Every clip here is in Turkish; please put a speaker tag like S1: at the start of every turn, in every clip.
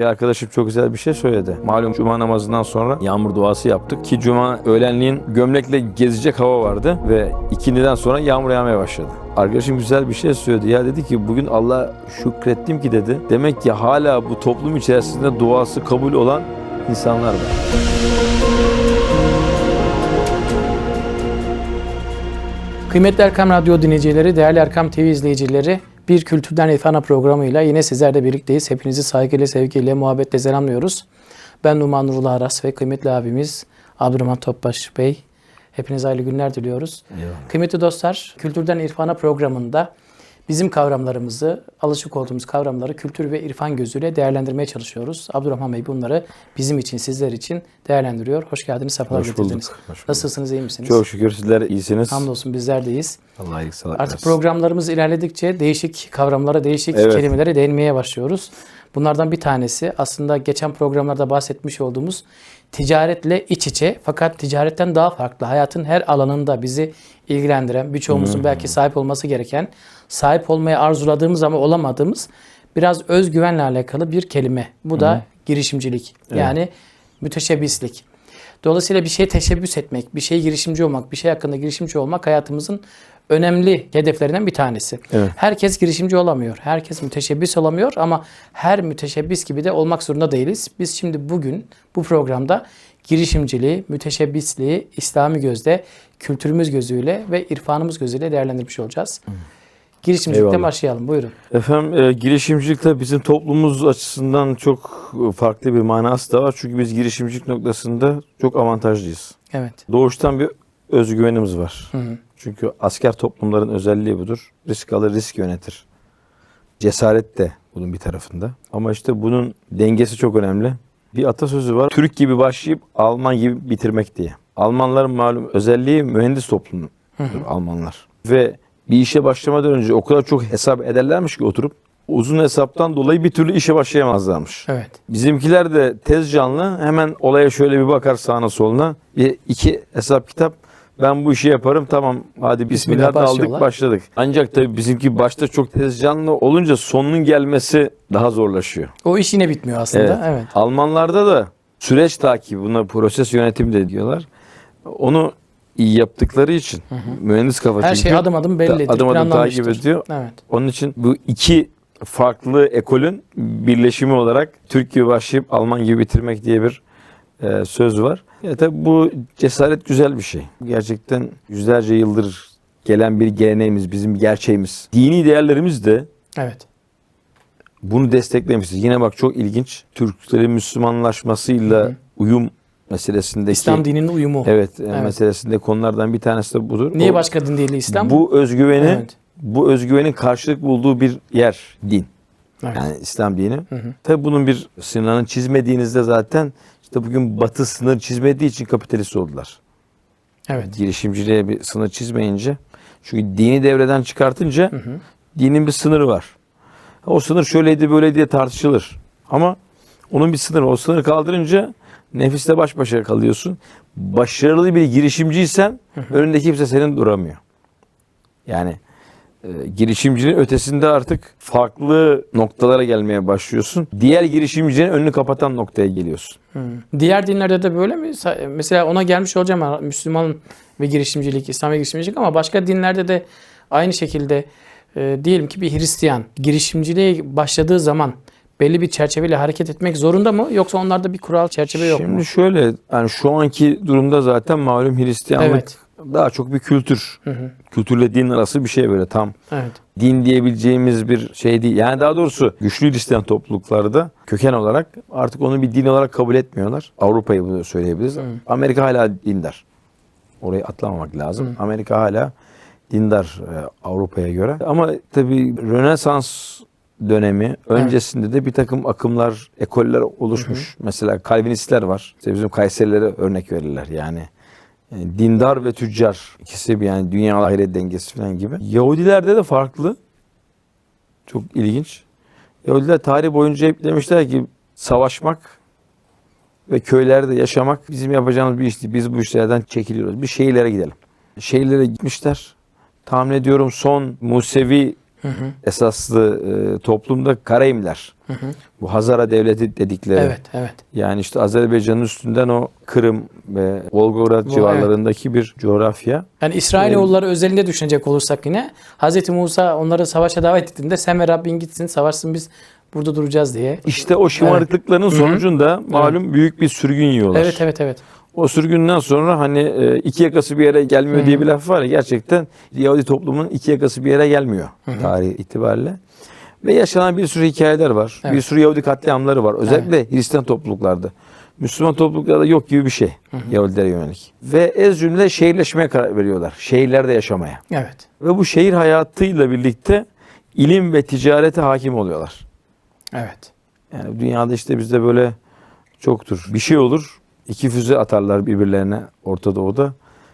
S1: Bir arkadaşım çok güzel bir şey söyledi. Malum cuma namazından sonra yağmur duası yaptık ki cuma öğlenliğin gömlekle gezecek hava vardı ve ikindiden sonra yağmur yağmaya başladı. Arkadaşım güzel bir şey söyledi. Ya dedi ki bugün Allah şükrettim ki dedi. Demek ki hala bu toplum içerisinde duası kabul olan insanlar var.
S2: Kıymetli Erkam Radyo dinleyicileri, değerli Erkam TV izleyicileri, bir Kültürden İrfana programıyla yine sizlerle birlikteyiz. Hepinizi saygıyla, sevgiyle, muhabbetle selamlıyoruz. Ben Numan Nurullah Aras ve kıymetli abimiz Abdurrahman Topbaş Bey. Hepinize hayırlı günler diliyoruz. Kıymetli dostlar, Kültürden İrfana programında bizim kavramlarımızı, alışık olduğumuz kavramları kültür ve irfan gözüyle değerlendirmeye çalışıyoruz. Abdurrahman Bey bunları bizim için, sizler için değerlendiriyor. Hoş geldiniz, sefalar getirdiniz.
S1: hoş bulduk.
S2: Nasılsınız, iyi misiniz?
S1: Çok şükür sizler iyisiniz.
S2: Hamdolsun bizler deyiz.
S1: Allah iyilik sağlık
S2: Artık
S1: versin.
S2: programlarımız ilerledikçe değişik kavramlara, değişik
S1: Evet.
S2: kelimelere değinmeye başlıyoruz. Bunlardan bir tanesi aslında geçen programlarda bahsetmiş olduğumuz ticaretle iç içe fakat ticaretten daha farklı hayatın her alanında bizi ilgilendiren, birçoğumuzun belki sahip olması gereken, sahip olmaya arzuladığımız ama olamadığımız biraz özgüvenle alakalı bir kelime. Bu da girişimcilik. Yani müteşebbislik. Dolayısıyla bir şeye teşebbüs etmek, bir şeye girişimci olmak, bir şey hakkında girişimci olmak hayatımızın önemli hedeflerinden bir tanesi.
S1: Evet.
S2: Herkes girişimci olamıyor. Herkes müteşebbis olamıyor ama her müteşebbis gibi de olmak zorunda değiliz. Biz şimdi bugün bu programda girişimciliği, müteşebbisliği İslami gözde, kültürümüz gözüyle ve irfanımız gözüyle değerlendirmiş olacağız. Girişimcilikten
S1: Eyvallah.
S2: başlayalım. Buyurun.
S1: Efendim e, girişimcilik de bizim toplumumuz açısından çok e, farklı bir manası da var. Çünkü biz girişimcilik noktasında çok avantajlıyız.
S2: Evet.
S1: Doğuştan bir özgüvenimiz var.
S2: Hı hı.
S1: Çünkü asker toplumların özelliği budur. Risk alır, risk yönetir. Cesaret de bunun bir tarafında. Ama işte bunun dengesi çok önemli. Bir atasözü var. Türk gibi başlayıp Alman gibi bitirmek diye. Almanların malum özelliği mühendis toplumu. Almanlar. Ve bir işe başlamadan önce o kadar çok hesap ederlermiş ki oturup uzun hesaptan dolayı bir türlü işe başlayamazlarmış.
S2: Evet.
S1: Bizimkiler de tez canlı hemen olaya şöyle bir bakar sağına soluna. Bir iki hesap kitap ben bu işi yaparım tamam hadi bismillah, daldık
S2: başlıyorlar.
S1: başladık. Ancak tabii bizimki başta çok tez canlı olunca sonunun gelmesi daha zorlaşıyor.
S2: O iş yine bitmiyor aslında. Evet.
S1: Almanlarda da süreç takibi buna proses yönetimi de diyorlar. Onu iyi yaptıkları için mühendis kafa
S2: Her
S1: çünkü
S2: şey adım adım bellidir.
S1: adım adım takip ediyor.
S2: Evet.
S1: Onun için bu iki farklı ekolün birleşimi olarak Türk gibi başlayıp Alman gibi bitirmek diye bir e, söz var. Ya tabii bu cesaret güzel bir şey. Gerçekten yüzlerce yıldır gelen bir geleneğimiz, bizim bir gerçeğimiz. Dini değerlerimiz de
S2: Evet.
S1: bunu desteklemişiz. Yine bak çok ilginç. Türklerin Müslümanlaşmasıyla uyum meselesindeki
S2: İslam dininin uyumu.
S1: evet, e,
S2: Evet.
S1: meselesinde konulardan bir tanesi de budur.
S2: Niye
S1: O-
S2: başka din değil İslam?
S1: bu özgüveni
S2: Evet.
S1: bu özgüvenin karşılık bulduğu bir yer din.
S2: Evet.
S1: Yani İslam dini.
S2: Hı hı.
S1: Tabi bunun bir sınırını çizmediğinizde zaten işte bugün Batı sınır çizmediği için kapitalist oldular.
S2: Evet.
S1: Girişimciliğe bir sınır çizmeyince çünkü dini devreden çıkartınca
S2: Hı hı.
S1: dinin bir sınırı var. O sınır şöyleydi böyle diye tartışılır. Ama onun bir sınırı. O sınırı kaldırınca nefisle baş başa kalıyorsun. Başarılı bir girişimciysen önünde kimse senin duramıyor. Yani e, girişimcinin ötesinde artık farklı noktalara gelmeye başlıyorsun. Diğer girişimcinin önünü kapatan noktaya geliyorsun.
S2: Hı. Diğer dinlerde de böyle mi? Mesela ona gelmiş olacağım Müslüman ve girişimcilik, İslam ve girişimcilik ama başka dinlerde de aynı şekilde e, diyelim ki bir Hristiyan girişimciliğe başladığı zaman belli bir çerçeveyle hareket etmek zorunda mı? Yoksa onlarda bir kural çerçeve yok
S1: Şimdi
S2: mu?
S1: şöyle yani şu anki durumda zaten malum Hristiyanlık
S2: Evet.
S1: daha çok bir kültür.
S2: Hı hı.
S1: Kültürle din arası bir şey böyle tam
S2: Evet.
S1: din diyebileceğimiz bir şey değil. Yani daha doğrusu güçlü Hristiyan topluluklarda köken olarak artık onu bir din olarak kabul etmiyorlar. Avrupa'yı bunu söyleyebiliriz. Amerika hala dindar. Orayı atlamamak lazım. Amerika hala dindar e, Avrupa'ya göre. Ama tabii Rönesans dönemi öncesinde de bir takım akımlar, ekoller oluşmuş. Mesela Kalvinistler var. İşte bizim Kayserilere örnek verirler yani. E, Dindar ve tüccar ikisi bir yani dünya ahiret dengesi falan gibi. Yahudilerde de farklı. Çok ilginç. Yahudiler tarih boyunca hep demişler ki savaşmak ve köylerde yaşamak bizim yapacağımız bir iş değil. Biz bu işlerden çekiliyoruz. Bir şehirlere gidelim. Şehirlere gitmişler. Tahmin ediyorum son Musevi esaslı e, toplumda Karayimler. Bu Hazara devleti dedikleri.
S2: Evet, evet.
S1: Yani işte Azerbaycan'ın üstünden o Kırım ve Volgograd
S2: Bu,
S1: civarlarındaki bir coğrafya.
S2: Yani İsrailoğulları özelinde düşünecek olursak yine Hz. Musa onları savaşa davet ettiğinde sen ve Rabbin gitsin savaşsın biz burada duracağız diye.
S1: İşte o şımarıklıkların sonucunda malum büyük bir sürgün yiyorlar.
S2: Evet evet evet.
S1: O sürgünden sonra hani e, iki yakası bir yere gelmiyor diye bir laf var ya gerçekten Yahudi toplumunun iki yakası bir yere gelmiyor tarih itibariyle. Ve yaşanan bir sürü hikayeler var. Bir
S2: Evet.
S1: sürü Yahudi katliamları var. Özellikle Hristiyan topluluklarda. Müslüman topluluklarda yok gibi bir şey Yahudilere yönelik. Ve ez cümle şehirleşmeye karar veriyorlar. Şehirlerde yaşamaya.
S2: Evet.
S1: Ve bu şehir hayatıyla birlikte ilim ve ticarete hakim oluyorlar.
S2: Evet.
S1: Yani dünyada işte bizde böyle çoktur. Bir şey olur. İki füze atarlar birbirlerine Orta Doğu'da.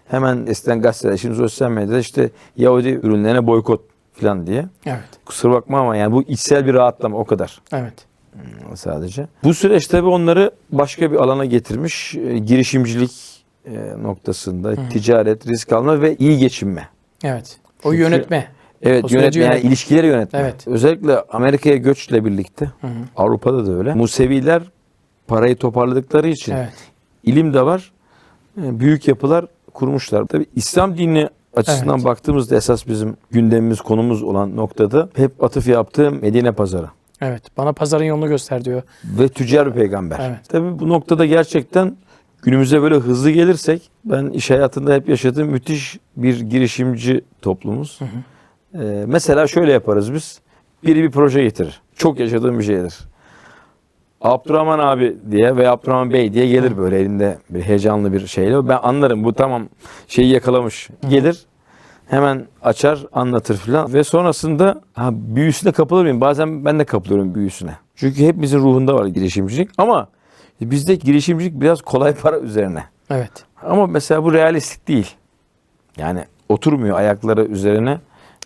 S1: Hemen eskiden gazeteler, şimdi sosyal medyada işte Yahudi ürünlerine boykot falan diye.
S2: Evet.
S1: Kusura bakma ama yani bu içsel bir rahatlama o kadar
S2: Evet.
S1: sadece. Bu süreç tabii onları başka bir alana getirmiş. E, girişimcilik e, noktasında ticaret, risk alma ve iyi geçinme.
S2: Evet. O
S1: Çünkü-
S2: yönetme.
S1: Evet
S2: O süreci
S1: yönetme yani
S2: yönetme.
S1: ilişkileri yönetme.
S2: Evet.
S1: Özellikle Amerika'ya göçle birlikte Avrupa'da da öyle. Museviler parayı toparladıkları için
S2: Evet.
S1: İlim de var. e, Büyük yapılar kurmuşlar. Tabii İslam dini açısından
S2: Evet.
S1: baktığımızda esas bizim gündemimiz konumuz olan noktada hep atıf yaptığı Medine pazarı
S2: Evet. Bana pazarın yolunu göster diyor.
S1: ve tüccar bir peygamber.
S2: Evet.
S1: Tabii bu noktada gerçekten günümüze böyle hızlı gelirsek ben iş hayatında hep yaşadığım müthiş bir girişimci toplumuz. Ee, mesela şöyle yaparız biz. Biri bir proje getirir. Çok yaşadığım bir şeydir. Abdurrahman abi diye veya Abdurrahman Bey diye gelir böyle elinde bir heyecanlı bir şeyle. Ben anlarım bu tamam şeyi yakalamış. Gelir hemen açar anlatır filan ve sonrasında ha, büyüsüne kapılır mıyım? Bazen ben de kapılıyorum büyüsüne. Çünkü hepimizin ruhunda var girişimcilik ama bizde girişimcilik biraz kolay para üzerine.
S2: Evet.
S1: Ama mesela bu realistik değil. Yani oturmuyor ayakları üzerine.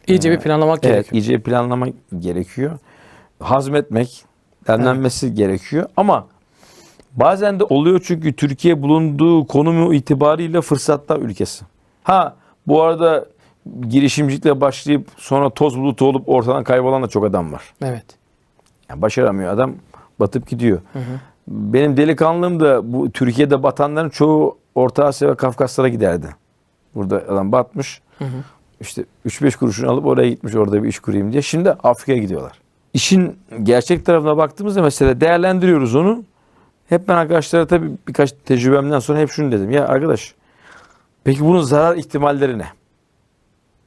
S2: İyice bir planlamak
S1: Evet,
S2: gerekiyor.
S1: iyice planlama gerekiyor. Hazmetmek, denlenmesi gerekiyor. Ama bazen de oluyor çünkü Türkiye bulunduğu konumu itibariyle fırsatlar ülkesi. Ha bu arada girişimcilikle başlayıp sonra toz bulutu olup ortadan kaybolan da çok adam var.
S2: Evet.
S1: Yani başaramıyor adam batıp gidiyor. Benim delikanlığım da bu Türkiye'de batanların çoğu Orta Asya ve Kafkaslara giderdi. Burada adam batmış. İşte 3-5 kuruşunu alıp oraya gitmiş orada bir iş kurayım diye. Şimdi Afrika'ya gidiyorlar. İşin gerçek tarafına baktığımızda mesela değerlendiriyoruz onu. Hep ben arkadaşlara tabii birkaç tecrübemden sonra hep şunu dedim. Ya arkadaş peki bunun zarar ihtimalleri ne?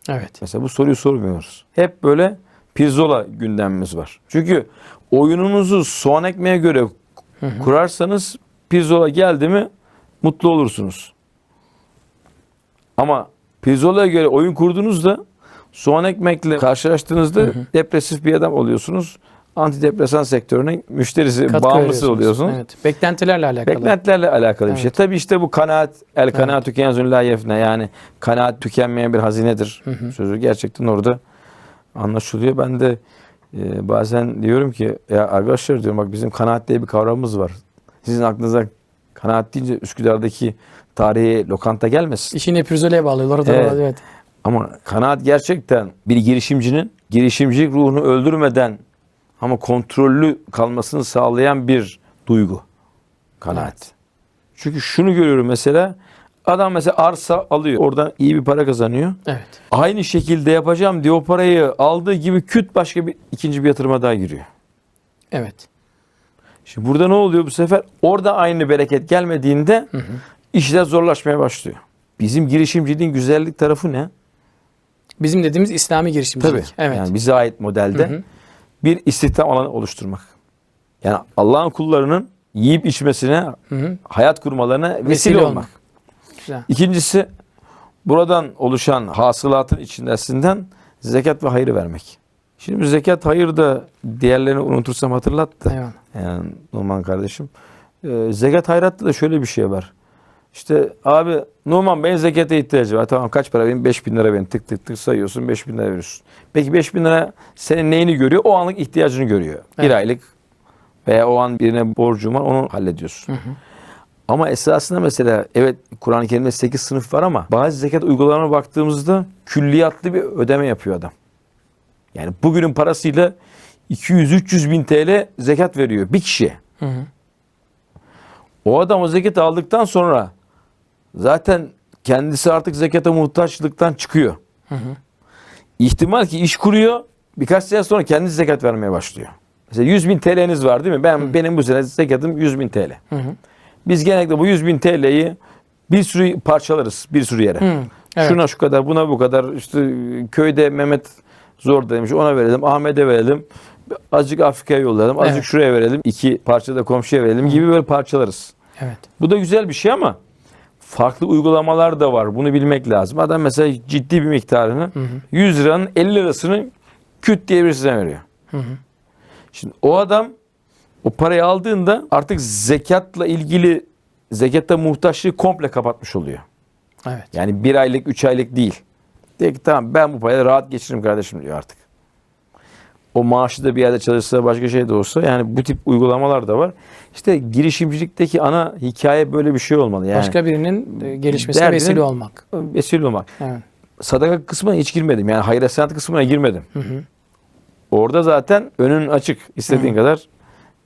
S2: Evet.
S1: Mesela bu soruyu sormuyoruz. Hep böyle pirzola gündemimiz var. Çünkü oyununuzu soğan ekmeğe göre kurarsanız pirzola geldi mi mutlu olursunuz. Ama pirzolaya göre oyun kurduğunuzda soğan ekmekle karşılaştığınızda depresif bir adam oluyorsunuz. Antidepresan sektörüne müşterisi,
S2: Katkı
S1: bağımlısı oluyorsunuz.
S2: Evet. Beklentilerle alakalı.
S1: Beklentilerle alakalı bir şey.
S2: Evet.
S1: Tabii işte bu kanaat, el kanaat tükenzün la yefne yani kanaat tükenmeyen bir hazinedir sözü gerçekten orada anlaşılıyor. Ben de e, bazen diyorum ki ya arkadaşlar diyorum bak bizim kanaat diye bir kavramımız var. Sizin aklınıza kanaat deyince Üsküdar'daki tarihi lokanta gelmesin.
S2: İşini pirzoleye bağlıyorlar. Orada
S1: Evet.
S2: evet.
S1: Ama kanaat gerçekten bir girişimcinin girişimcilik ruhunu öldürmeden ama kontrollü kalmasını sağlayan bir duygu. Kanaat. Çünkü şunu görüyorum mesela adam mesela arsa alıyor. Oradan iyi bir para kazanıyor.
S2: Evet.
S1: Aynı şekilde yapacağım diye o parayı aldığı gibi küt başka bir ikinci bir yatırıma daha giriyor.
S2: Evet.
S1: Şimdi burada ne oluyor bu sefer? Orada aynı bereket gelmediğinde işler zorlaşmaya başlıyor. Bizim girişimciliğin güzellik tarafı ne?
S2: Bizim dediğimiz İslami girişimcilik.
S1: Tabii.
S2: Evet.
S1: Yani bize ait modelde bir istihdam alanı oluşturmak. Yani Allah'ın kullarının yiyip içmesine,
S2: hı.
S1: hayat kurmalarına vesile,
S2: Vesile
S1: olmak.
S2: olmak. Güzel.
S1: İkincisi buradan oluşan hasılatın içindesinden zekat ve hayır vermek. Şimdi bu zekat hayır da diğerlerini unutursam hatırlat da.
S2: Eyvallah.
S1: Yani Numan kardeşim. Ee, zekat hayratta da şöyle bir şey var. İşte abi Numan Bey'in zekata ihtiyacı var. Tamam kaç para benim? 5 bin lira benim. Tık tık tık sayıyorsun 5 bin lira veriyorsun. Peki 5 bin lira senin neyini görüyor? O anlık ihtiyacını görüyor. Bir
S2: Evet.
S1: aylık veya o an birine borcun var onu hallediyorsun. Ama esasında mesela evet Kur'an-ı Kerim'de 8 sınıf var ama bazı zekat uygulamalarına baktığımızda külliyatlı bir ödeme yapıyor adam. Yani bugünün parasıyla 200-300 bin TL zekat veriyor bir kişiye.
S2: Hı hı.
S1: O adam o zekat aldıktan sonra zaten kendisi artık zekata muhtaçlıktan çıkıyor. İhtimal ki iş kuruyor birkaç sene sonra kendisi zekat vermeye başlıyor. Mesela 100 bin TL'niz var değil mi? Ben Benim bu sene zekatım 100 bin TL.
S2: Hı hı.
S1: Biz genellikle bu 100 bin TL'yi bir sürü parçalarız bir sürü yere.
S2: Hı, evet.
S1: Şuna şu kadar buna bu kadar işte köyde Mehmet zor demiş ona verelim Ahmet'e verelim. Azıcık Afrika'ya yollayalım. Azıcık
S2: Evet.
S1: şuraya verelim. iki parça da komşuya verelim gibi böyle parçalarız.
S2: Evet.
S1: Bu da güzel bir şey ama farklı uygulamalar da var. Bunu bilmek lazım. Adam mesela ciddi bir miktarını 100 liranın 50 lirasını küt diye birisine veriyor.
S2: Hı hı.
S1: Şimdi o adam o parayı aldığında artık zekatla ilgili zekatta muhtaçlığı komple kapatmış oluyor.
S2: Evet.
S1: Yani bir aylık, üç aylık değil. Diyor ki tamam ben bu parayla rahat geçiririm kardeşim diyor artık. O maaşı da bir yerde çalışsa başka şey de olsa yani bu tip uygulamalar da var. İşte girişimcilikteki ana hikaye böyle bir şey olmalı. Yani
S2: Başka birinin e, gelişmesine
S1: derdinin-
S2: vesile olmak.
S1: vesile olmak.
S2: Evet.
S1: Sadaka kısmına hiç girmedim. Yani hayır sanat kısmına girmedim.
S2: Hı hı.
S1: Orada zaten önün açık. İstediğin kadar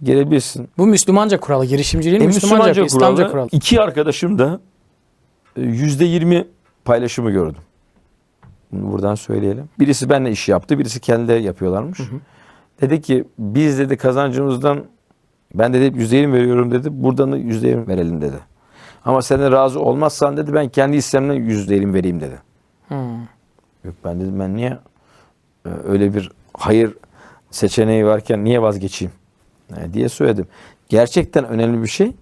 S1: gelebilirsin.
S2: Bu Müslümanca kuralı. Girişimciliğin
S1: E,
S2: Müslümanca,
S1: Müslümanca
S2: İslamca
S1: kuralı,
S2: kuralı.
S1: iki arkadaşım da e, yüzde yirmi paylaşımı gördüm. Bunu buradan söyleyelim. Birisi benimle iş yaptı, birisi kendi yapıyorlarmış. Dedi ki biz dedi kazancımızdan ben dedi yüzde yirmi veriyorum dedi. Buradan da yüzde yirmi verelim dedi. Ama sen de razı olmazsan dedi ben kendi yüzde yirmi vereyim dedi.
S2: Hı.
S1: Yok ben dedim ben niye e, öyle bir hayır seçeneği varken niye vazgeçeyim e, diye söyledim. Gerçekten önemli bir şey.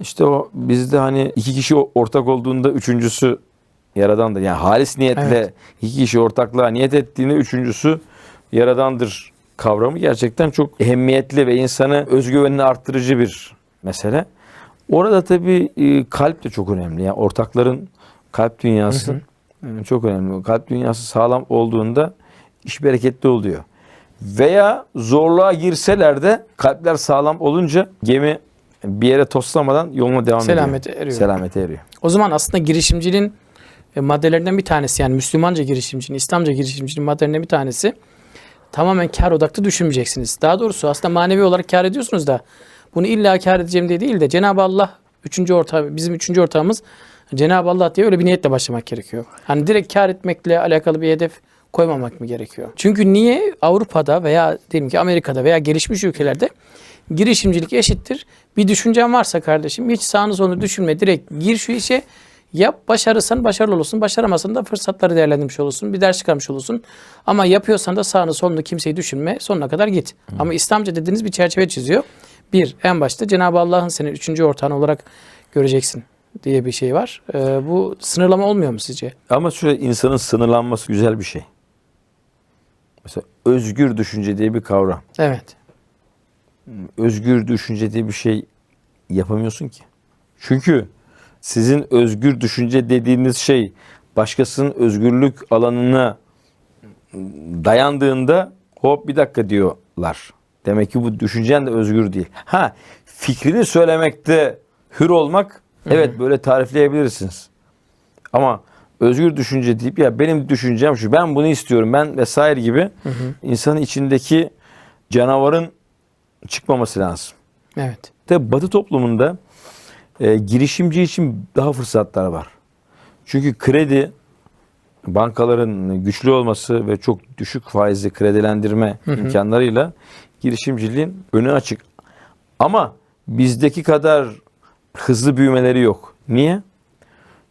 S1: İşte o bizde hani iki kişi ortak olduğunda üçüncüsü yaradandır. Yani halis niyetle
S2: Evet.
S1: iki kişi ortaklığa niyet ettiğinde üçüncüsü yaradandır kavramı gerçekten çok ehemmiyetli ve insanı özgüvenini arttırıcı bir mesele. Orada tabii e, kalp de çok önemli. Yani ortakların kalp dünyası e, çok önemli. Kalp dünyası sağlam olduğunda iş bereketli oluyor. Veya zorluğa girseler de kalpler sağlam olunca gemi bir yere toslamadan yoluna devam
S2: Selamete
S1: ediyor.
S2: eriyor.
S1: Selamete eriyor.
S2: O zaman aslında girişimciliğin e, maddelerinden bir tanesi yani Müslümanca girişimciliğin, İslamca girişimciliğin maddelerinden bir tanesi tamamen kar odaklı düşünmeyeceksiniz. Daha doğrusu aslında manevi olarak kar ediyorsunuz da bunu illa kar edeceğim diye değil de Cenab-ı Allah üçüncü ortağı, bizim üçüncü ortağımız Cenab-ı Allah diye öyle bir niyetle başlamak gerekiyor. Hani direkt kar etmekle alakalı bir hedef koymamak mı gerekiyor? Çünkü niye Avrupa'da veya diyelim ki Amerika'da veya gelişmiş ülkelerde girişimcilik eşittir. Bir düşüncen varsa kardeşim hiç sağını solunu düşünme. Direkt gir şu işe yap. Başarırsan başarılı olursun. Başaramazsan da fırsatları değerlendirmiş olursun. Bir ders çıkarmış olursun. Ama yapıyorsan da sağını solunu kimseyi düşünme. Sonuna kadar git. Ama İslamca dediğiniz bir çerçeve çiziyor. Bir, en başta Cenab-ı Allah'ın senin üçüncü ortağın olarak göreceksin diye bir şey var. Ee, bu sınırlama olmuyor mu sizce?
S1: Ama şöyle insanın sınırlanması güzel bir şey. Mesela özgür düşünce diye bir kavram.
S2: Evet.
S1: özgür düşünce diye bir şey yapamıyorsun ki. Çünkü sizin özgür düşünce dediğiniz şey başkasının özgürlük alanına dayandığında hop bir dakika diyorlar. Demek ki bu düşüncen de özgür değil. Ha fikrini söylemekte hür olmak evet böyle tarifleyebilirsiniz. Ama özgür düşünce deyip ya benim düşüncem şu ben bunu istiyorum ben vesaire gibi insanın içindeki canavarın çıkmaması lazım.
S2: Evet.
S1: Tabi Batı toplumunda e, girişimci için daha fırsatlar var. Çünkü kredi bankaların güçlü olması ve çok düşük faizli kredilendirme imkanlarıyla girişimciliğin önü açık. Ama bizdeki kadar hızlı büyümeleri yok. Niye?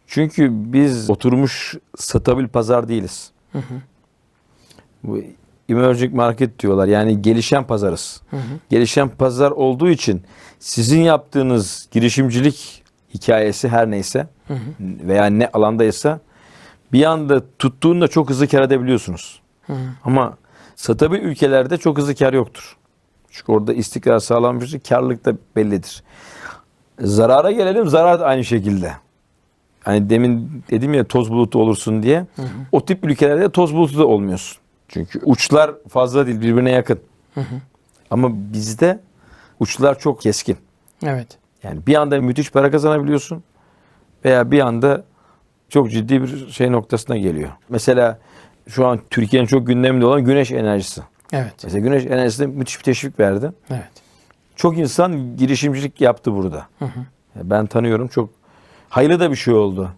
S1: Çünkü biz oturmuş stabil pazar değiliz. Bu emerging market diyorlar. Yani gelişen pazarız. Gelişen pazar olduğu için sizin yaptığınız girişimcilik hikayesi her neyse veya ne alandaysa bir anda tuttuğunda çok hızlı kar edebiliyorsunuz. Ama stabil ülkelerde çok hızlı kar yoktur. Çünkü orada istikrar sağlanmıştır. Karlılık da bellidir. Zarara gelelim. Zarar da aynı şekilde. Hani demin dedim ya toz bulutu olursun diye. O tip ülkelerde toz bulutu da olmuyorsun. Çünkü uçlar fazla değil birbirine yakın. Ama bizde uçlar çok keskin.
S2: Evet.
S1: Yani bir anda müthiş para kazanabiliyorsun veya bir anda çok ciddi bir şey noktasına geliyor. Mesela şu an Türkiye'nin çok gündeminde olan güneş enerjisi.
S2: Evet.
S1: Mesela güneş enerjisine müthiş bir teşvik verdi.
S2: Evet.
S1: Çok insan girişimcilik yaptı burada. Ben tanıyorum çok hayırlı da bir şey oldu.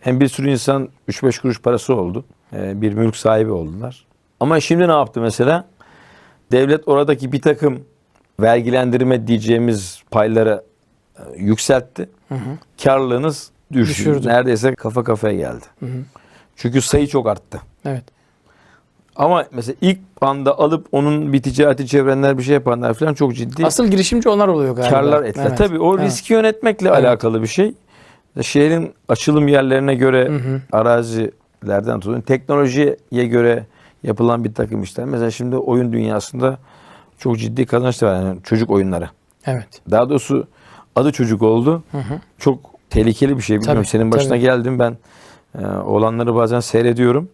S1: Hem bir sürü insan 3-5 kuruş parası oldu. Ee, Bir mülk sahibi oldular. Ama şimdi ne yaptı mesela? Devlet oradaki bir takım vergilendirme diyeceğimiz payları e, yükseltti. Karlılığınız düştü.
S2: Düşürdü.
S1: Neredeyse kafa kafaya geldi. Çünkü sayı çok arttı.
S2: Evet.
S1: Ama mesela ilk anda alıp onun bir ticareti çevrenler bir şey yapanlar falan çok ciddi
S2: Asıl girişimci onlar oluyor galiba.
S1: karlar ettiler.
S2: Evet.
S1: Tabii o
S2: Evet.
S1: riski yönetmekle
S2: Evet.
S1: alakalı bir şey. Şehrin açılım yerlerine göre arazilerden tutun teknolojiye göre yapılan bir takım işler. Mesela şimdi oyun dünyasında çok ciddi kazançlar var. Yani çocuk oyunları.
S2: Evet.
S1: Daha doğrusu adı çocuk oldu. Çok tehlikeli bir şey. Bilmiyorum
S2: Tabii,
S1: senin başına
S2: tabii.
S1: geldim ben e, olanları bazen seyrediyorum.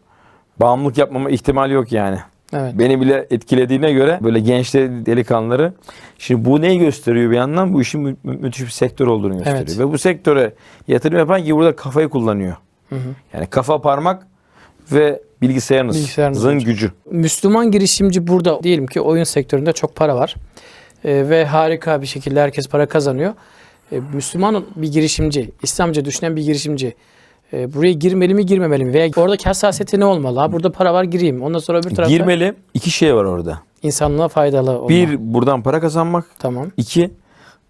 S1: Bağımlılık yapmama ihtimali yok yani.
S2: Evet.
S1: Beni bile etkilediğine göre böyle gençleri, delikanlıları. Şimdi bu neyi gösteriyor bir yandan? Bu işin mü- mü- müthiş bir sektör olduğunu gösteriyor.
S2: Evet.
S1: Ve bu sektöre yatırım yapan ki burada kafayı kullanıyor. Yani kafa parmak ve bilgisayarınız.
S2: Bilgisayarınız
S1: Zın
S2: olacak.
S1: gücü.
S2: Müslüman girişimci burada diyelim ki oyun sektöründe çok para var. Ee, ve harika bir şekilde herkes para kazanıyor. Ee, Müslüman bir girişimci, İslamca düşünen bir girişimci e, buraya girmeli mi girmemeli mi? Veya oradaki hassasiyeti ne olmalı? Ha, burada para var gireyim. Ondan sonra öbür tarafta
S1: Girmeli. iki şey var orada.
S2: insanlığa faydalı olma.
S1: Bir, buradan para kazanmak.
S2: Tamam.
S1: İki,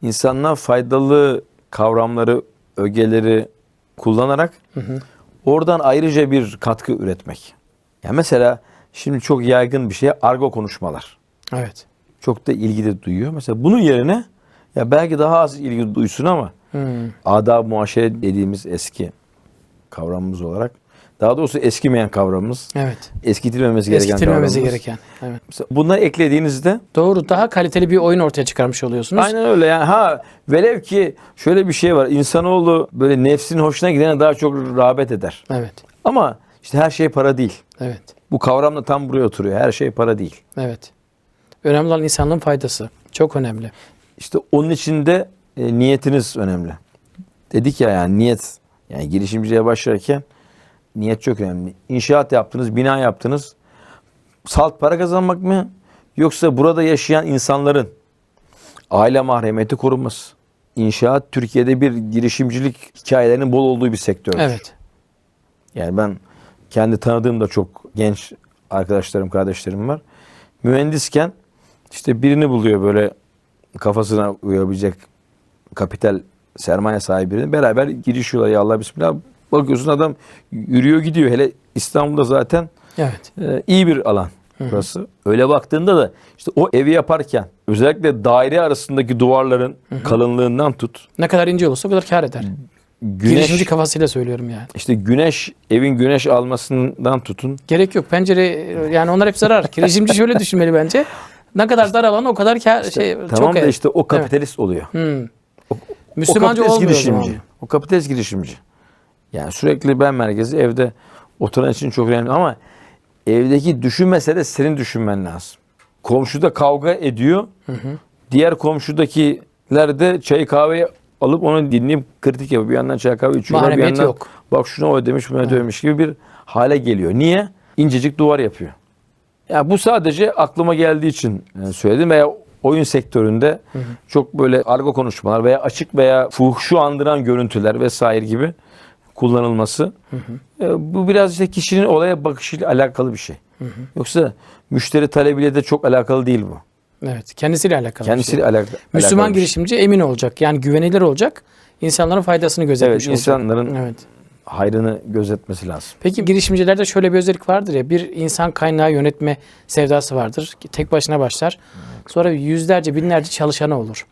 S1: insanlığa faydalı kavramları, ögeleri kullanarak oradan ayrıca bir katkı üretmek. Ya mesela şimdi çok yaygın bir şey argo konuşmalar.
S2: Evet.
S1: Çok da ilgi de duyuyor. Mesela bunun yerine ya belki daha az ilgi duysun ama
S2: Hmm.
S1: adab muaşere dediğimiz eski kavramımız olarak daha doğrusu eskimeyen kavramımız,
S2: Evet.
S1: eskitilmemesi gereken
S2: Eskitilmemesi
S1: kavramımız.
S2: gereken. Evet.
S1: Mesela bunları eklediğinizde
S2: Doğru. Daha kaliteli bir oyun ortaya çıkarmış oluyorsunuz.
S1: Aynen öyle yani ha velev ki şöyle bir şey var insanoğlu böyle nefsin hoşuna gidene daha çok rağbet eder.
S2: Evet.
S1: Ama işte her şey para değil.
S2: Evet.
S1: Bu kavram da tam buraya oturuyor. Her şey para değil.
S2: Evet. Önemli olan insanlığın faydası. Çok önemli.
S1: İşte onun içinde e, niyetiniz önemli. Dedik ya yani niyet yani girişimciliğe başlarken niyet çok önemli. İnşaat yaptınız, bina yaptınız. Salt para kazanmak mı yoksa burada yaşayan insanların aile mahremiyeti korunması. İnşaat Türkiye'de bir girişimcilik hikayelerinin bol olduğu bir sektör.
S2: Evet.
S1: Yani ben kendi tanıdığım da çok genç arkadaşlarım, kardeşlerim var. Mühendisken işte birini buluyor böyle kafasına uyabilecek kapital sermaye sahibi birini. Beraber girişiyorlar ya Allah bismillah. Bakıyorsun adam yürüyor gidiyor. Hele İstanbul'da zaten
S2: Evet.
S1: e, iyi bir alan burası. Öyle baktığında da işte o evi yaparken özellikle daire arasındaki duvarların kalınlığından tut.
S2: Ne kadar ince olursa o kadar kar eder.
S1: Güneş
S2: Girişimci kafasıyla söylüyorum yani.
S1: işte güneş evin güneş almasından tutun.
S2: Gerek yok. Pencere yani onlar hep zarar. Girişimci şöyle düşünmeli bence. Ne kadar dar alan o kadar kar, şey
S1: tamam
S2: çok
S1: da işte o kapitalist oluyor.
S2: Hmm.
S1: O
S2: Müslümanca
S1: kapitalist
S2: olmuyor o
S1: girişimci.
S2: zaman.
S1: O kapitalist girişimci. Yani sürekli ben merkezi evde oturan için çok önemli ama evdeki düşünmese de senin düşünmen lazım. Komşuda kavga ediyor. Diğer komşudakiler de çay kahve alıp onu dinleyip kritik yapıyor. Bir yandan çay kahve içiyorlar. Bir yandan
S2: yok.
S1: bak şuna ödemiş buna ödemiş gibi bir hale geliyor. Niye? İncecik duvar yapıyor. Ya bu sadece aklıma geldiği için e, söyledim veya oyun sektöründe çok böyle argo konuşmalar veya açık veya fuhşu andıran görüntüler vesaire gibi kullanılması. E, bu biraz işte kişinin olaya bakışıyla alakalı bir şey. Yoksa müşteri talebiyle de çok alakalı değil bu.
S2: Evet. Kendisiyle alakalı. bir
S1: Kendisiyle
S2: şey.
S1: alakalı.
S2: Müslüman
S1: alakalı bir şey.
S2: girişimci emin olacak. Yani güvenilir olacak. İnsanların faydasını gözetmiş
S1: Evet,
S2: olacak.
S1: insanların
S2: Evet.
S1: hayrını gözetmesi lazım.
S2: Peki girişimcilerde şöyle bir özellik vardır ya bir insan kaynağı yönetme sevdası vardır. Tek başına başlar. Sonra yüzlerce binlerce çalışanı olur.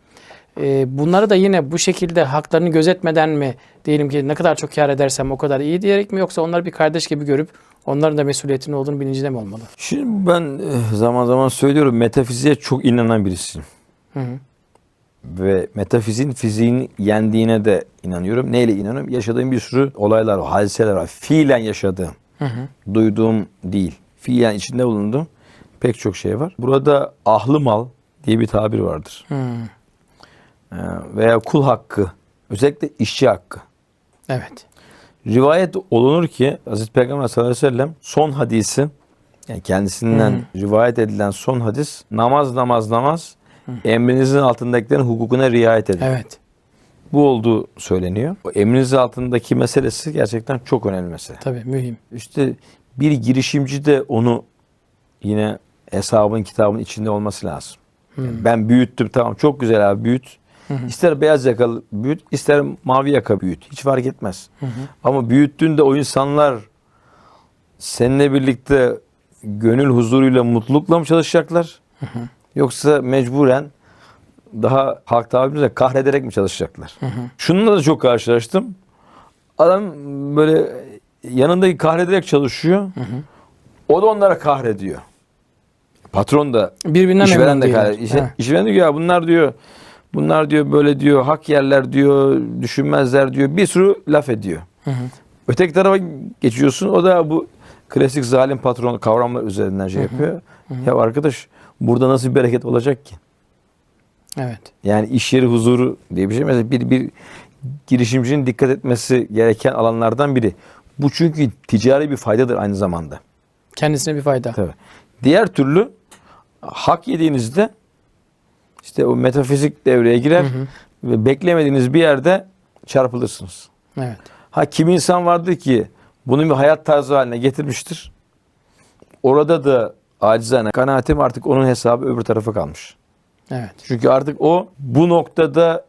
S2: Ee, bunları da yine bu şekilde haklarını gözetmeden mi diyelim ki ne kadar çok kar edersem o kadar iyi diyerek mi yoksa onları bir kardeş gibi görüp onların da mesuliyetinin olduğunu bilincinde mi olmalı?
S1: Şimdi ben e, zaman zaman söylüyorum metafiziğe çok inanan birisiyim.
S2: Hı hı.
S1: Ve metafizin fiziğin yendiğine de inanıyorum. Neyle inanıyorum? Yaşadığım bir sürü olaylar var, hadiseler var. Fiilen yaşadığım, duyduğum değil. Fiilen içinde bulunduğum pek çok şey var. Burada ahlı mal diye bir tabir vardır.
S2: Hı.
S1: Ee, veya kul hakkı, özellikle işçi hakkı.
S2: Evet.
S1: Rivayet olunur ki Hazreti Peygamber sallallahu aleyhi ve sellem son hadisi yani kendisinden rivayet edilen son hadis namaz namaz namaz emrinizin altındakilerin hukukuna riayet edin.
S2: Evet.
S1: Bu olduğu söyleniyor. O emrinizin altındaki meselesi gerçekten çok önemli mesele.
S2: Tabii mühim.
S1: İşte bir girişimci de onu yine hesabın kitabın içinde olması lazım. Yani Ben büyüttüm tamam çok güzel abi büyüt. İster beyaz yakalı büyüt, ister mavi yaka büyüt. Hiç fark etmez. Ama büyüttüğünde o insanlar seninle birlikte gönül huzuruyla, mutlulukla mı çalışacaklar? Yoksa mecburen daha halk tabirimizle kahrederek mi çalışacaklar? Şununla da çok karşılaştım. Adam böyle yanındaki kahrederek çalışıyor. O da onlara kahrediyor. Patron da
S2: Birbirinden
S1: işveren de kahrediyor.
S2: Ha.
S1: işveren diyor ya bunlar diyor bunlar diyor böyle diyor hak yerler diyor düşünmezler diyor bir sürü laf ediyor. Öteki tarafa geçiyorsun o da bu klasik zalim patron kavramlar üzerinden şey yapıyor. Ya arkadaş burada nasıl bir bereket olacak ki?
S2: Evet.
S1: Yani iş yeri huzuru diye bir şey. Mesela bir, bir girişimcinin dikkat etmesi gereken alanlardan biri. Bu çünkü ticari bir faydadır aynı zamanda.
S2: Kendisine bir fayda.
S1: Tabii. Diğer türlü hak yediğinizde işte o metafizik devreye girer ve beklemediğiniz bir yerde çarpılırsınız.
S2: Evet.
S1: Ha kim insan vardır ki bunu bir hayat tarzı haline getirmiştir. Orada da acizane kanaatim artık onun hesabı öbür tarafa kalmış.
S2: Evet.
S1: Çünkü artık o bu noktada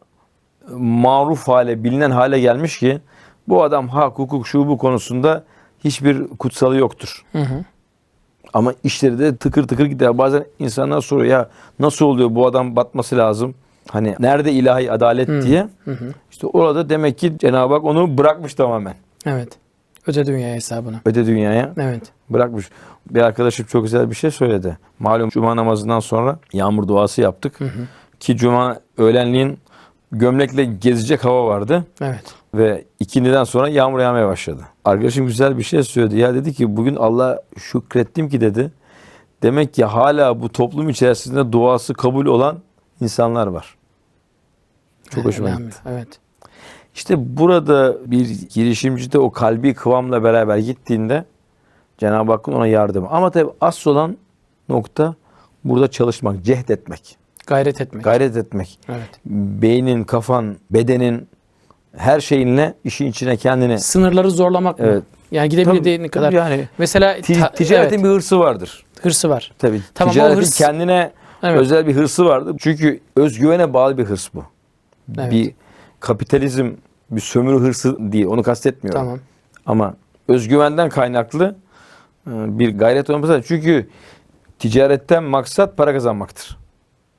S1: maruf hale, bilinen hale gelmiş ki bu adam hak, hukuk, şu bu konusunda hiçbir kutsalı yoktur.
S2: Hı hı.
S1: Ama işleri de tıkır tıkır gider. Bazen insanlar soruyor ya nasıl oluyor bu adam batması lazım. Hani nerede ilahi adalet diye. İşte orada demek ki Cenab-ı Hak onu bırakmış tamamen.
S2: Evet. Öte dünya hesabına.
S1: Öte dünyaya
S2: Evet.
S1: bırakmış. Bir arkadaşım çok güzel bir şey söyledi. Malum cuma namazından sonra yağmur duası yaptık. Ki cuma öğlenliğin gömlekle gezecek hava vardı.
S2: Evet.
S1: Ve ikindiden sonra yağmur yağmaya başladı. Arkadaşım güzel bir şey söyledi. Ya dedi ki bugün Allah şükrettim ki dedi. Demek ki hala bu toplum içerisinde duası kabul olan insanlar var. Çok hoşuma gitti.
S2: Evet.
S1: İşte burada bir girişimci de o kalbi kıvamla beraber gittiğinde Cenab-ı Hakk'ın ona yardımı. Ama tabii asıl olan nokta burada çalışmak, cehd etmek,
S2: Gayret etmek.
S1: gayret etmek.
S2: Evet.
S1: Beynin, kafan, bedenin her şeyinle işin içine kendini
S2: Sınırları zorlamak mı?
S1: Evet.
S2: Yani gidebildiğin
S1: Tabii,
S2: kadar.
S1: tabii yani
S2: Mesela
S1: ti-
S2: ta-
S1: ticaretin
S2: evet,
S1: bir hırsı vardır.
S2: hırsı var.
S1: Tabii.
S2: Tamam, o
S1: ticaretin
S2: hırs-
S1: kendine
S2: Evet.
S1: özel bir hırsı vardır. Çünkü özgüvene bağlı bir hırs bu.
S2: Evet.
S1: Bir kapitalizm, bir sömürü hırsı değil. Onu kastetmiyorum.
S2: Tamam.
S1: Ama özgüvenden kaynaklı e, bir gayret olması lazım. Çünkü ticaretten maksat para kazanmaktır.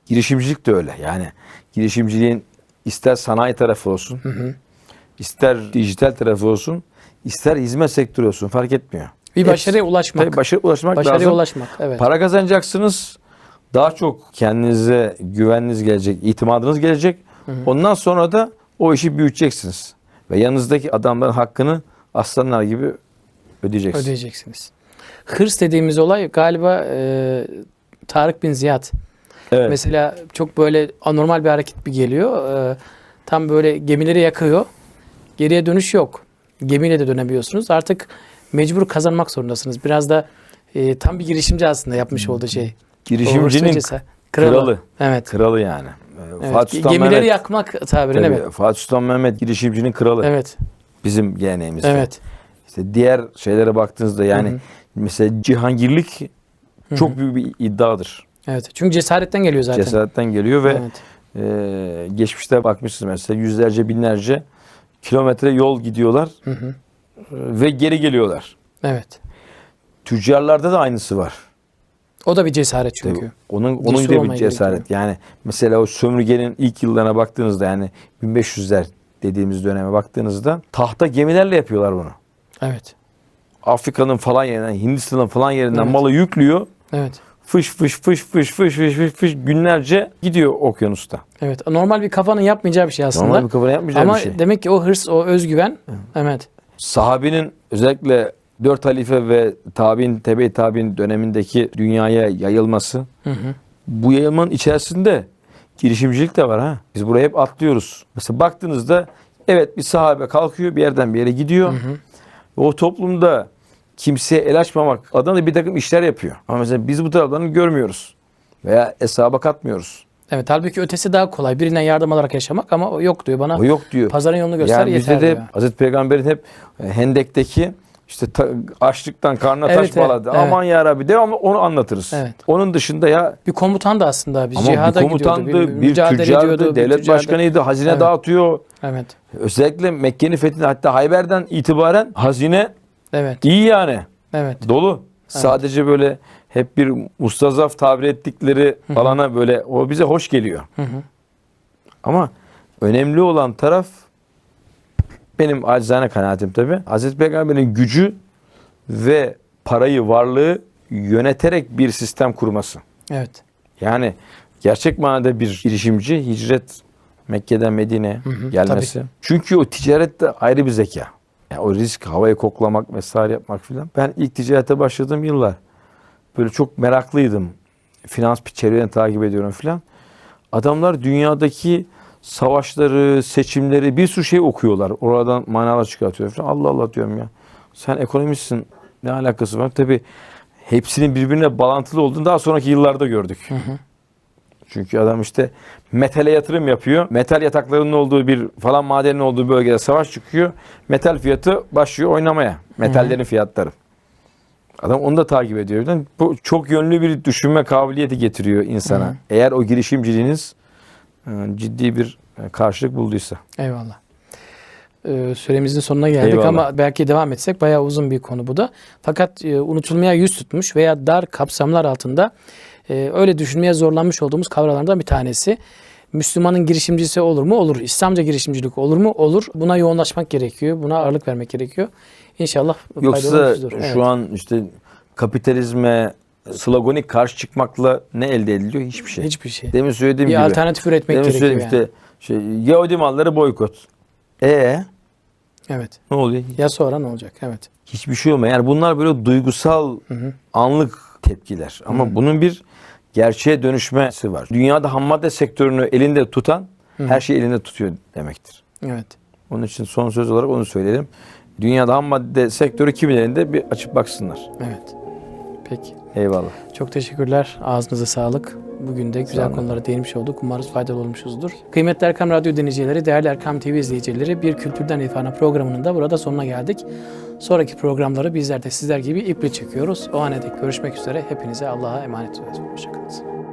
S1: Girişimcilik de öyle. Yani girişimciliğin ister sanayi tarafı olsun, ister dijital tarafı olsun, ister hizmet sektörü olsun fark etmiyor.
S2: Bir
S1: Hepsi-
S2: başarıya ulaşmak.
S1: Tabii başarıya ulaşmak
S2: Başarıya
S1: lazım.
S2: ulaşmak. Evet.
S1: Para kazanacaksınız. Daha çok kendinize güveniniz gelecek, itimadınız gelecek. Ondan sonra da o işi büyüteceksiniz. Ve yanınızdaki adamların hakkını aslanlar gibi ödeyeceksiniz.
S2: Ödeyeceksiniz. Hırs dediğimiz olay galiba e, Tarık bin Ziyad.
S1: Evet.
S2: Mesela çok böyle anormal bir hareket bir geliyor. E, tam böyle gemileri yakıyor. Geriye dönüş yok. Gemiyle de dönemiyorsunuz. Artık mecbur kazanmak zorundasınız. Biraz da e, tam bir girişimci aslında yapmış olduğu şey.
S1: Girişimcinin
S2: cesaret.
S1: kralı.
S2: Evet.
S1: kralı yani. Ee,
S2: evet.
S1: Fatih Sultan
S2: Gemileri
S1: Mehmet.
S2: yakmak tabirin
S1: Tabii,
S2: evet.
S1: Fatih Sultan Mehmet girişimcinin kralı.
S2: Evet.
S1: Bizim geleneğimizde.
S2: Evet.
S1: İşte diğer şeylere baktığınızda yani
S2: Hı hı.
S1: mesela cihangirlik çok büyük bir iddiadır.
S2: Evet. Çünkü cesaretten geliyor zaten.
S1: Cesaretten geliyor ve
S2: Evet.
S1: Ee, geçmişte bakmışsınız mesela yüzlerce binlerce kilometre yol gidiyorlar
S2: Hı hı.
S1: e, ve geri geliyorlar.
S2: Evet.
S1: Tüccarlarda da aynısı var.
S2: O da bir cesaret çünkü.
S1: Tabii onun
S2: Cesur
S1: onun da bir cesaret. Yani mesela o sömürgenin ilk yıllarına baktığınızda yani 1500'ler dediğimiz döneme baktığınızda tahta gemilerle yapıyorlar bunu.
S2: Evet.
S1: Afrika'nın falan yerinden, Hindistan'ın falan yerinden
S2: Evet.
S1: malı yüklüyor.
S2: Evet.
S1: Fış fış fış fış fış fış fış fış günlerce gidiyor okyanusta.
S2: Evet. Normal bir kafanın yapmayacağı bir şey aslında.
S1: Normal bir kafana yapmayacağı
S2: Ama
S1: bir şey.
S2: demek ki o hırs, o özgüven. Evet.
S1: sahabenin özellikle dört halife ve tabi'in, tebe tabi'in dönemindeki dünyaya yayılması.
S2: Hı hı.
S1: Bu yayılmanın içerisinde girişimcilik de var ha. Biz buraya hep atlıyoruz. Mesela baktığınızda evet bir sahabe kalkıyor bir yerden bir yere gidiyor. O toplumda kimseye el açmamak adına bir takım işler yapıyor. Ama mesela biz bu taraflarını görmüyoruz. Veya hesaba katmıyoruz.
S2: Evet halbuki ötesi daha kolay. Birinden yardım alarak yaşamak ama o yok diyor bana.
S1: O yok diyor.
S2: Pazarın yolunu göster
S1: yani
S2: yeter
S1: bizde de
S2: diyor.
S1: Hazreti Peygamber'in hep e, Hendek'teki işte ta- açlıktan karnına
S2: Evet,
S1: taş bağladı.
S2: evet.
S1: Aman ya Rabbi devamlı onu anlatırız.
S2: Evet.
S1: Onun dışında ya
S2: Bir komutan da aslında bir
S1: ama
S2: cihada
S1: bir komutandı,
S2: gidiyordu.
S1: bir, tüccardı,
S2: ediyordu, bir
S1: devlet
S2: tüccardı.
S1: başkanıydı, hazine
S2: Evet.
S1: dağıtıyor.
S2: Evet.
S1: Özellikle Mekke'nin fethinde hatta Hayber'den itibaren hazine
S2: Evet.
S1: iyi yani.
S2: Evet.
S1: Dolu. Sadece böyle hep bir mustazaf tabir ettikleri alana böyle o bize hoş geliyor.
S2: Hı hı.
S1: Ama önemli olan taraf benim acizane kanaatim tabi. Hazreti Peygamber'in gücü ve parayı, varlığı yöneterek bir sistem kurması.
S2: Evet.
S1: Yani gerçek manada bir girişimci hicret Mekke'den Medine'ye gelmesi. Çünkü o ticarette ayrı bir zeka. Yani o risk, havayı koklamak vesaire yapmak filan. Ben ilk ticarete başladığım yıllar böyle çok meraklıydım. Finans çevrelerini takip ediyorum filan. Adamlar dünyadaki savaşları, seçimleri bir sürü şey okuyorlar. Oradan manalar çıkartıyor falan. Allah Allah diyorum ya. Sen ekonomistsin. Ne alakası var? Tabii hepsinin birbirine bağlantılı olduğunu daha sonraki yıllarda gördük. Çünkü adam işte metale yatırım yapıyor. Metal yataklarının olduğu bir falan madenin olduğu bölgede savaş çıkıyor. Metal fiyatı başlıyor oynamaya. Metallerin fiyatları. Adam onu da takip ediyor. Bu çok yönlü bir düşünme kabiliyeti getiriyor insana.
S2: Hı hı.
S1: Eğer o girişimciliğiniz e, ciddi bir e, karşılık bulduysa.
S2: Eyvallah. Ee, süremizin sonuna geldik
S1: Eyvallah.
S2: ama belki devam etsek bayağı uzun bir konu bu da. Fakat e, unutulmaya yüz tutmuş veya dar kapsamlar altında e, öyle düşünmeye zorlanmış olduğumuz kavramlardan bir tanesi. Müslümanın girişimcisi olur mu? Olur. İslamca girişimcilik olur mu? Olur. Buna yoğunlaşmak gerekiyor. Buna ağırlık vermek gerekiyor. İnşallah
S1: Yoksa
S2: olmuştur. Evet.
S1: şu an işte kapitalizme sloganik karşı çıkmakla ne elde ediliyor? Hiçbir şey.
S2: hiçbir şey.
S1: Demin söylediğim
S2: Bir
S1: gibi.
S2: alternatif üretmek
S1: Demin
S2: gerekiyor
S1: söyledim
S2: yani.
S1: işte şey, Yahudi malları boykot. E
S2: Evet.
S1: ne oluyor?
S2: Ya sonra ne olacak? Evet.
S1: Hiçbir şey olmuyor. Yani bunlar böyle duygusal
S2: hı.
S1: anlık tepkiler. Ama bunun bir gerçeğe dönüşmesi var. Dünyada ham madde sektörünü elinde tutan her şeyi elinde tutuyor demektir.
S2: Evet.
S1: Onun için son söz olarak onu söyleyelim. Dünyada ham madde sektörü kimin elinde bir açıp baksınlar.
S2: Evet. Peki.
S1: Eyvallah.
S2: Çok teşekkürler. Ağzınıza sağlık. Bugün de güzel
S1: olun.
S2: konulara değinmiş olduk. Umarız faydalı olmuşuzdur. Kıymetli Erkam Radyo dinleyicileri, değerli Erkam TV izleyicileri bir Kültürden İrfana programının da burada sonuna geldik. Sonraki programları bizler de sizler gibi iple çekiyoruz. O ana dek görüşmek üzere. Hepinize Allah'a emanet ediyoruz. Hoşçakalın.